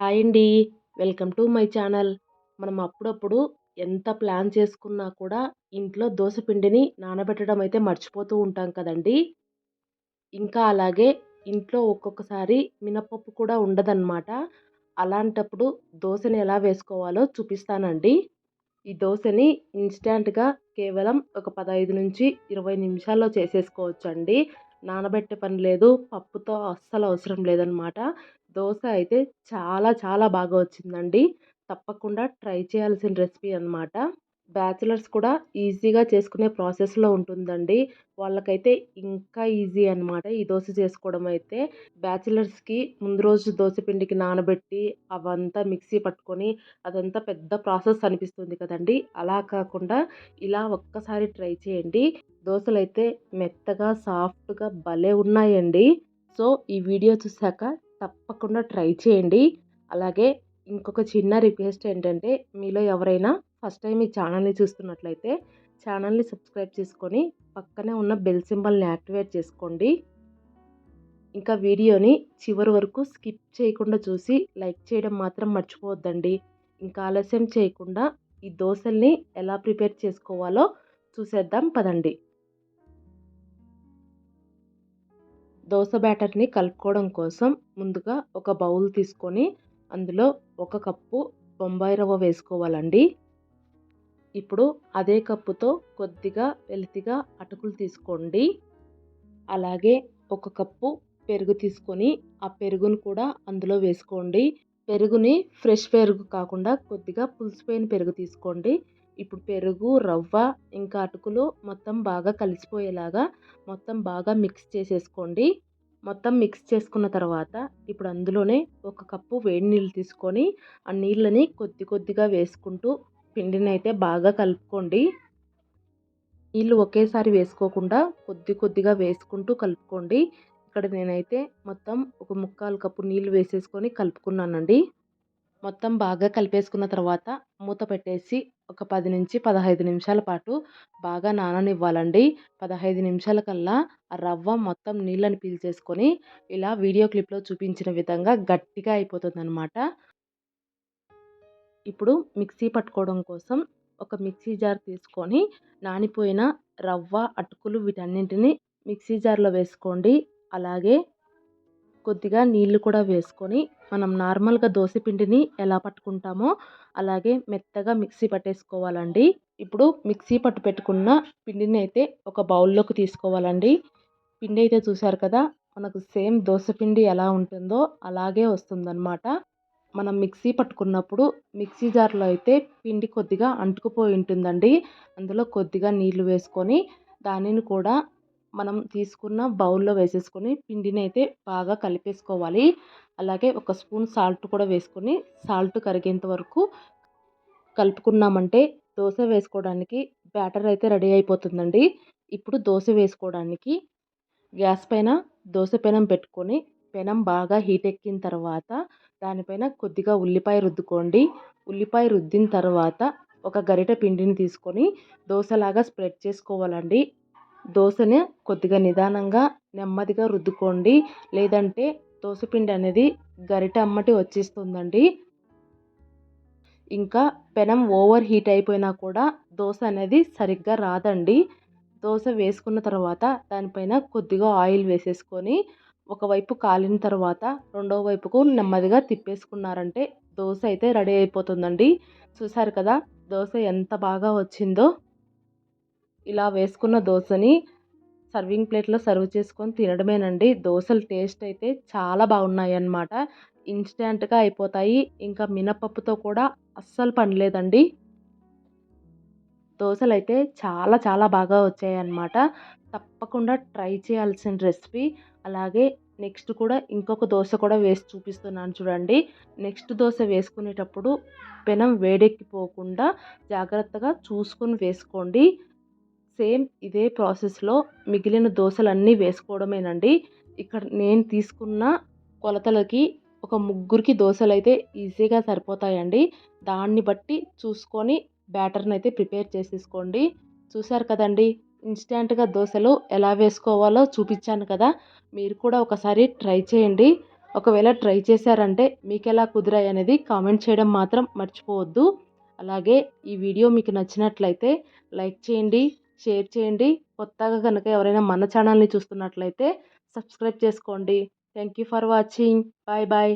Hi అండి. Welcome to my channel. మనం అప్పుడప్పుడు ఎంత ప్లాన్ చేసుకున్నా కూడా ఇంట్లో దోశ పిండిని నానబెట్టడం అయితే మర్చిపోతూ ఉంటాం కదండి. ఇంకా అలాగే ఇంట్లో ఒక్కొక్కసారి మినపప్పు కూడా ఉండదన్నమాట. అలాంటప్పుడు దోశని ఎలా వేసుకోవాలో చూపిస్తానండి. ఈ దోశని ఇన్స్టాంట్గా కేవలం ఒక పదహైదు నుంచి ఇరవై నిమిషాల్లో చేసేసుకోవచ్చు అండి నానబెట్టే పని లేదు పప్పుతో అస్సలు అవసరం లేదనమాట దోశ అయితే చాలా చాలా బాగా వచ్చిందండి. తప్పకుండా ట్రై చేయాల్సిన రెసిపీ అనమాట బ్యాచిలర్స్ కూడా ఈజీగా చేసుకునే ప్రాసెస్లో ఉంటుందండి. వాళ్ళకైతే ఇంకా ఈజీ అనమాట ఈ దోశ చేసుకోవడం అయితే. బ్యాచిలర్స్కి ముందు రోజు దోశ పిండికి నానబెట్టి అవంతా మిక్సీ పట్టుకొని అదంతా పెద్ద ప్రాసెస్ అనిపిస్తుంది కదండి. అలా కాకుండా ఇలా ఒక్కసారి ట్రై చేయండి. దోశలు అయితే మెత్తగా సాఫ్ట్గా భలే ఉన్నాయండి. సో ఈ వీడియో చూశాక తప్పకుండా ట్రై చేయండి. అలాగే ఇంకొక చిన్న రిక్వెస్ట్ ఏంటంటే మీలో ఎవరైనా ఫస్ట్ టైం ఈ ఛానల్ని చూస్తున్నట్లయితే ఛానల్ని సబ్స్క్రైబ్ చేసుకొని పక్కనే ఉన్న బెల్ సింబల్ని యాక్టివేట్ చేసుకోండి. ఇంకా వీడియోని చివరి వరకు స్కిప్ చేయకుండా చూసి లైక్ చేయడం మాత్రం మర్చిపోవద్దండి. ఇంకా ఆలస్యం చేయకుండా ఈ దోశల్ని ఎలా ప్రిపేర్ చేసుకోవాలో చూసేద్దాం పదండి. దోశ బ్యాటర్ని కలుపుకోవడం కోసం ముందుగా ఒక బౌల్ తీసుకొని అందులో ఒక కప్పు బొంబాయి రవ్వ వేసుకోవాలండి. ఇప్పుడు అదే కప్పుతో కొద్దిగా వెలితిగా అటుకులు తీసుకోండి. అలాగే ఒక కప్పు పెరుగు తీసుకొని ఆ పెరుగును కూడా అందులో వేసుకోండి. పెరుగుని ఫ్రెష్ పెరుగు కాకుండా కొద్దిగా పులిసిపోయిన పెరుగు తీసుకోండి. ఇప్పుడు పెరుగు రవ్వ ఇంకా అటుకులు మొత్తం బాగా కలిసిపోయేలాగా మొత్తం బాగా మిక్స్ చేసేసుకోండి. మొత్తం మిక్స్ చేసుకున్న తర్వాత ఇప్పుడు అందులోనే ఒక కప్పు వేడి నీళ్ళు తీసుకొని ఆ నీళ్ళని కొద్ది కొద్దిగా వేసుకుంటూ పిండిని అయితే బాగా కలుపుకోండి. నీళ్ళు ఒకేసారి వేసుకోకుండా కొద్ది కొద్దిగా వేసుకుంటూ కలుపుకోండి. ఇక్కడ నేనైతే మొత్తం ఒక ముక్కాలు కప్పు నీళ్ళు వేసేసుకొని కలుపుకున్నానండి. మొత్తం బాగా కలిపేసుకున్న తర్వాత మూత పెట్టేసి ఒక పది నుంచి పదహైదు నిమిషాల పాటు బాగా నాననివ్వాలండి. పదహైదు నిమిషాల కల్లా ఆ రవ్వ మొత్తం నీళ్ళని పీల్చేసుకొని ఇలా వీడియో క్లిప్లో చూపించిన విధంగా గట్టిగా అయిపోతుంది అనమాట ఇప్పుడు మిక్సీ పట్టుకోవడం కోసం ఒక మిక్సీ జార్ తీసుకొని నానిపోయిన రవ్వ అటుకులు వీటన్నింటిని మిక్సీ జార్లో వేసుకోండి. అలాగే కొద్దిగా నీళ్ళు కూడా వేసుకొని మనం నార్మల్గా దోశ పిండిని ఎలా పట్టుకుంటామో అలాగే మెత్తగా మిక్సీ పట్టేసుకోవాలండి. ఇప్పుడు మిక్సీ పట్టు పెట్టుకున్న పిండిని అయితే ఒక బౌల్లోకి తీసుకోవాలండి. పిండి అయితే చూసారు కదా మనకు సేమ్ దోశ పిండి ఎలా ఉంటుందో అలాగే వస్తుందన్నమాట. మనం మిక్సీ పట్టుకున్నప్పుడు మిక్సీ జార్లో అయితే పిండి కొద్దిగా అంటుకుపోయి ఉంటుందండి. అందులో కొద్దిగా నీళ్ళు వేసుకొని దానిని కూడా మనం తీసుకున్న బౌల్లో వేసేసుకొని పిండిని అయితే బాగా కలిపేసుకోవాలి. అలాగే ఒక స్పూన్ సాల్ట్ కూడా వేసుకొని సాల్ట్ కరిగేంత వరకు కలుపుకున్నామంటే దోశ వేసుకోవడానికి బ్యాటర్ అయితే రెడీ అయిపోతుందండి. ఇప్పుడు దోశ వేసుకోవడానికి గ్యాస్ పైన దోశ పెనం పెట్టుకొని పెనం బాగా హీట్ ఎక్కిన తర్వాత దానిపైన కొద్దిగా ఉల్లిపాయ రుద్దుకోండి. ఉల్లిపాయ రుద్దిన తర్వాత ఒక గరిటె పిండిని తీసుకొని దోశలాగా స్ప్రెడ్ చేసుకోవాలండి. దోశని కొద్దిగా నిదానంగా నెమ్మదిగా రుద్దుకోండి. లేదంటే దోశపిండి అనేది గరిట అమ్మటి వచ్చేస్తుందండి. ఇంకా పెనం ఓవర్ హీట్ అయిపోయినా కూడా దోశ అనేది సరిగ్గా రాదండి. దోశ వేసుకున్న తర్వాత దానిపైన కొద్దిగా ఆయిల్ వేసేసుకొని ఒకవైపు కాలిన తర్వాత రెండో వైపుకు నెమ్మదిగా తిప్పేసుకున్నారంటే దోశ అయితే రెడీ అయిపోతుందండి. చూసారు కదా దోశ ఎంత బాగా వచ్చిందో. ఇలా వేసుకున్న దోశని సర్వింగ్ ప్లేట్లో సర్వ్ చేసుకొని తినడమేనండి. దోశలు టేస్ట్ అయితే చాలా బాగున్నాయి అన్నమాట ఇన్స్టెంట్గా అయిపోతాయి. ఇంకా మినపప్పుతో కూడా అస్సలు పనిలేదండి దోశలు అయితే చాలా చాలా బాగా వచ్చాయి అన్నమాట తప్పకుండా ట్రై చేయాల్సిన రెసిపీ అలాగే నెక్స్ట్ కూడా ఇంకొక దోశ కూడా వేసి చూపిస్తున్నాను చూడండి. నెక్స్ట్ దోశ వేసుకునేటప్పుడు పెనం వేడెక్కిపోకుండా జాగ్రత్తగా చూసుకొని వేసుకోండి. సేమ్ ఇదే ప్రాసెస్లో మిగిలిన దోశలన్నీ వేసుకోవడమేనండి. ఇక్కడ నేను తీసుకున్న కొలతలకి ఒక ముగ్గురికి దోశలు అయితే ఈజీగా సరిపోతాయండి. దాన్ని బట్టి చూసుకొని బ్యాటర్ని అయితే ప్రిపేర్ చేసేసుకోండి. చూసారు కదండి ఇన్స్టెంట్గా దోశలు ఎలా వేసుకోవాలో చూపించాను కదా. మీరు కూడా ఒకసారి ట్రై చేయండి. ఒకవేళ ట్రై చేశారంటే మీకు ఎలా కుదిరాయి అనేది కామెంట్ చేయడం మాత్రం మర్చిపోవద్దు. అలాగే ఈ వీడియో మీకు నచ్చినట్లయితే లైక్ చేయండి షేర్ చేయండి. కొత్తగా కనుక ఎవరైనా మన ఛానల్ని చూస్తున్నట్లయితే సబ్స్క్రైబ్ చేసుకోండి. Thank you for watching. Bye bye.